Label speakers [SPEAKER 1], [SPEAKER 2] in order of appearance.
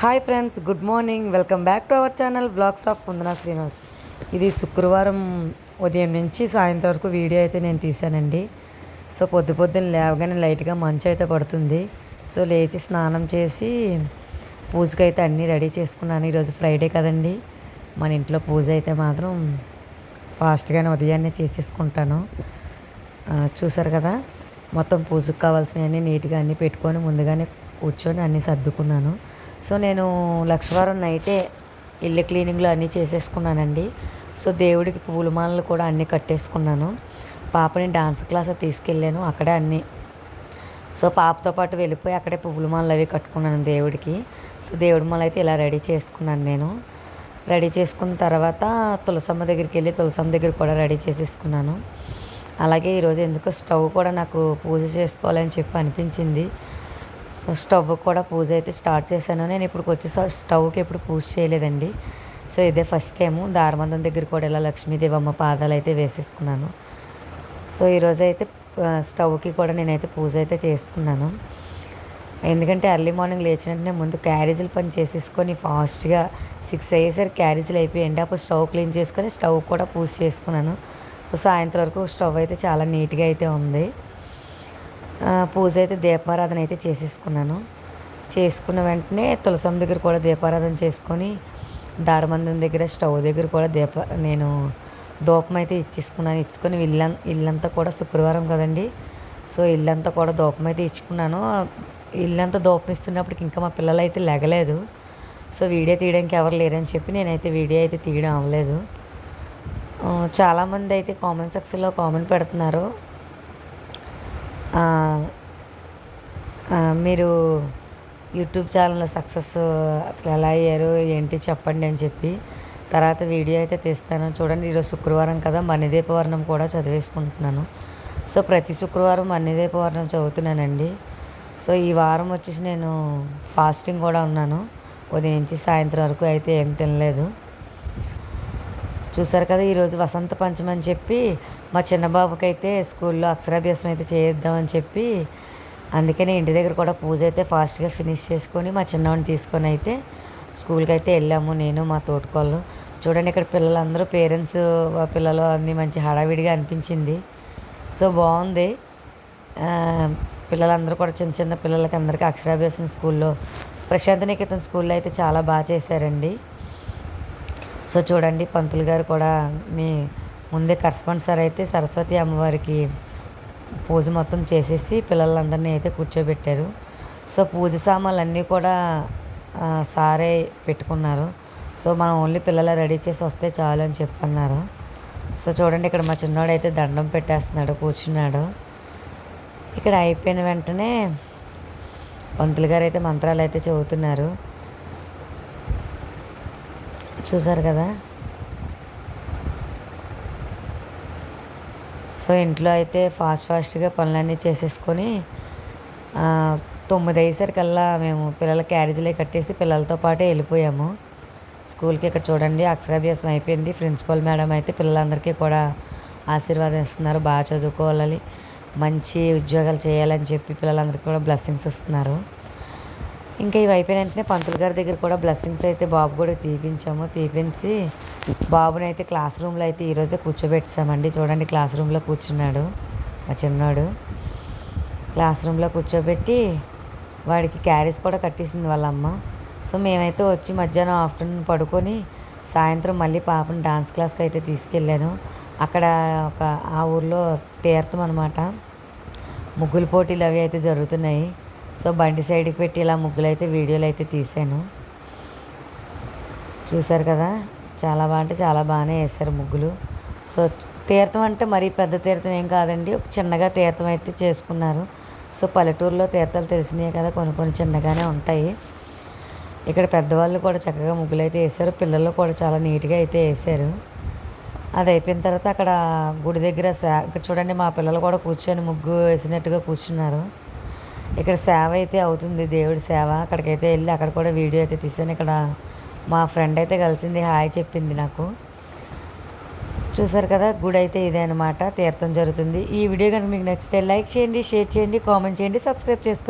[SPEAKER 1] Hi friends good morning. Welcome back to our channel vlogs of Kundana Srinivas. ఇది శుక్రవారం ఉదయం నుంచి సాయంత్రం వరకు వీడియో అయితే నేను తీశానండి. సో పొద్దు పొద్దున్న లేవగానే లైట్గా మంచు అయితే పడుతుంది. సో లేచి స్నానం చేసి పూజకి అయితే అన్నీ రెడీ చేసుకున్నాను. ఈరోజు ఫ్రైడే కదండి. మన ఇంట్లో పూజ అయితే మాత్రం ఫాస్ట్గానే ఉదయాన్నే చేసేసుకుంటాను. చూసారు కదా? మొత్తం పూజకు కావాల్సినవన్నీ నీట్గా అన్నీ పెట్టుకొని ముందుగానే కూర్చొని అన్నీ సర్దుకున్నాను. సో నేను లక్షవారం నైటే ఇల్లు క్లీనింగ్లో అన్నీ చేసేసుకున్నానండి. సో దేవుడికి పూలమాలలు కూడా అన్నీ కట్టేసుకున్నాను. పాపని డాన్స్ క్లాస్ తీసుకెళ్ళాను అక్కడే అన్నీ. సో పాపతో పాటు వెళ్ళిపోయి అక్కడే పువ్వుల మాలలు అవి కట్టుకున్నాను దేవుడికి. సో దేవుడి మాల అయితే ఇలా రెడీ చేసుకున్నాను నేను. రెడీ చేసుకున్న తర్వాత తులసమ్మ దగ్గరికి వెళ్ళి తులసమ్మ దగ్గర కూడా రెడీ చేసేసుకున్నాను. అలాగే ఈరోజు ఎందుకో స్టవ్ కూడా నాకు పూజ చేసుకోవాలని చెప్పి అనిపించింది. సో స్టవ్ కూడా పూజ అయితే స్టార్ట్ చేశాను. నేను ఇప్పుడు వచ్చి స్టవ్కి ఎప్పుడు పూజ చేయలేదండి. సో ఇదే ఫస్ట్ టైము. దారమందం దగ్గర కూడా ఇలా లక్ష్మీదేవమ్మ పాదాలు అయితే వేసేసుకున్నాను. సో ఈరోజు అయితే స్టవ్కి కూడా నేనైతే పూజ అయితే చేసుకున్నాను. ఎందుకంటే ఎర్లీ మార్నింగ్ లేచిన వెంటనే ముందు క్యారేజీలు పని చేసేసుకొని ఫాస్ట్గా సిక్స్ అయ్యేసరికి క్యారేజీలు అయిపోయండి అప్పుడు స్టవ్ క్లీన్ చేసుకొని స్టవ్ కూడా పూజ చేసుకున్నాను. సో సాయంత్రం వరకు స్టవ్ అయితే చాలా నీట్గా అయితే ఉంది. పూజ అయితే దీపారాధన అయితే చేసేసుకున్నాను. చేసుకున్న వెంటనే తులసం దగ్గర కూడా దీపారాధన చేసుకొని దారమందం దగ్గర స్టవ్ దగ్గర కూడా దీప నేను దూపం అయితే ఇచ్చేసుకున్నాను. ఇచ్చుకొని ఇల్లు ఇల్లంతా కూడా శుక్రవారం కదండి. సో ఇల్లంతా కూడా దూపం అయితే ఇచ్చుకున్నాను. ఇల్లంతా దూపం ఇస్తున్నప్పటికి ఇంకా మా పిల్లలు అయితే లెగలేదు. సో వీడియో తీయడానికి ఎవరు లేరని చెప్పి నేనైతే వీడియో అయితే తీయడం అవ్వలేదు. చాలామంది అయితే కామెంట్ సెక్షన్లో కామెంట్ పెడుతున్నారు. మీరు యూట్యూబ్ ఛానల్ సక్సెస్ అసలు ఎలా అయ్యారు ఏంటి చెప్పండి అని చెప్పి తర్వాత వీడియో అయితే తీస్తాను. చూడండి ఈరోజు శుక్రవారం కదా మన్నిదీప వర్ణం కూడా చదివేసుకుంటున్నాను. సో ప్రతి శుక్రవారం మన్నిదీప వర్ణం చదువుతున్నానండి. సో ఈ వారం వచ్చేసి నేను ఫాస్టింగ్ కూడా ఉన్నాను. ఉదయం నుంచి సాయంత్రం వరకు అయితే ఏం తినలేదు. చూసారు కదా ఈరోజు వసంత పంచమి అని చెప్పి మా చిన్న స్కూల్లో అక్షరాభ్యాసం అయితే చేయిద్దామని చెప్పి అందుకని ఇంటి దగ్గర కూడా పూజ అయితే ఫాస్ట్గా ఫినిష్ చేసుకొని మా చిన్నవాడిని తీసుకొని అయితే స్కూల్కి అయితే వెళ్ళాము నేను మా తోటకోళ్ళు. చూడండి ఇక్కడ పిల్లలందరూ పేరెంట్స్ పిల్లలు అన్ని మంచి హడావిడిగా అనిపించింది. సో బాగుంది. పిల్లలందరూ కూడా చిన్న చిన్న పిల్లలకి అందరికీ అక్షరాభ్యాసం స్కూల్లో ప్రశాంత నికేతన్ స్కూల్లో అయితే చాలా బాగా చేశారండి. సో చూడండి పంతులు గారు కూడా మీ ముందే కరస్పాండ్ సార్ అయితే సరస్వతి అమ్మవారికి పూజ మొత్తం చేసేసి పిల్లలందరినీ అయితే కూర్చోబెట్టారు. సో పూజ సామాన్లు అన్నీ కూడా సారే పెట్టుకున్నారు. సో మనం ఓన్లీ పిల్లల రెడీ చేసి వస్తే చాలు అని చెప్పన్నారు. సో చూడండి ఇక్కడ మా చిన్నోడు అయితే దండం పెట్టేస్తున్నాడు కూర్చున్నాడు. ఇక్కడ అయిపోయిన వెంటనే పంతులు గారు అయితే మంత్రాలు అయితే చదువుతున్నారు చూసారు కదా? సో ఇంట్లో అయితే ఫాస్ట్ ఫాస్ట్గా పనులన్నీ చేసేసుకొని తొమ్మిది అయ్యేసరికల్లా మేము పిల్లల క్యారేజీలే కట్టేసి పిల్లలతో పాటే వెళ్ళిపోయాము. స్కూల్కి ఇక్కడ చూడండి అక్షరాభ్యాసం అయిపోయింది. ప్రిన్సిపల్ మేడం అయితే పిల్లలందరికీ కూడా ఆశీర్వాదం ఇస్తున్నారు బాగా చదువుకోవాలి. మంచి ఉద్యోగాలు చేయాలని చెప్పి పిల్లలందరికీ కూడా బ్లెస్సింగ్స్ ఇస్తున్నారు. ఇంకా ఇవి అయిపోయిన వెంటనే పంతులు గారి దగ్గర కూడా బ్లెస్సింగ్స్ అయితే బాబు కూడా తీపించాము. తీపించి బాబుని అయితే క్లాస్ రూమ్లో అయితే ఈరోజే కూర్చోబెట్టామండి చూడండి క్లాస్ రూమ్లో కూర్చున్నాడు మా చిన్నోడు. క్లాస్ రూమ్లో కూర్చోబెట్టి వాడికి క్యారేజ్ కూడా కట్టేసింది వాళ్ళ అమ్మ సో మేమైతే వచ్చి మధ్యాహ్నం ఆఫ్టర్నూన్ పడుకొని సాయంత్రం మళ్ళీ పాపని డాన్స్ క్లాస్కి అయితే తీసుకెళ్ళాను. అక్కడ ఒక ఆ ఊర్లో తీర్థం అనమాట ముగ్గుల పోటీలు అవి అయితే జరుగుతున్నాయి. సో బండి సైడ్కి పెట్టి ఇలా ముగ్గులు అయితే వీడియోలు అయితే తీసాను చూసారు కదా? చాలా బాగా అంటే చాలా బాగానే వేశారు ముగ్గులు. సో తీర్థం అంటే మరీ పెద్ద తీర్థం ఏం కాదండి. ఒక చిన్నగా తీర్థం అయితే చేసుకున్నారు. సో పల్లెటూరులో తీర్థాలు తెలిసినాయి కదా కొన్ని కొన్ని చిన్నగానే ఉంటాయి. ఇక్కడ పెద్దవాళ్ళు కూడా చక్కగా ముగ్గులు అయితే వేశారు. పిల్లలు కూడా చాలా నీట్గా అయితే వేశారు. అది అయిపోయిన తర్వాత అక్కడ గుడి దగ్గర సే చూడండి మా పిల్లలు కూడా కూర్చొని ముగ్గు వేసినట్టుగా కూర్చున్నారు. ఇక్కడ సేవ అయితే అవుతుంది దేవుడి సేవ. అక్కడికైతే వెళ్ళి అక్కడ కూడా వీడియో అయితే తీసాను ఇక్కడ మా ఫ్రెండ్ అయితే కలిసింది హాయ్ చెప్పింది నాకు. చూసారు కదా గుడి అయితే ఇదే అనమాట తీర్థం జరుగుతుంది. ఈ వీడియో కనుక మీకు నచ్చితే లైక్ చేయండి షేర్ చేయండి కామెంట్ చేయండి సబ్స్క్రైబ్ చేసుకోండి.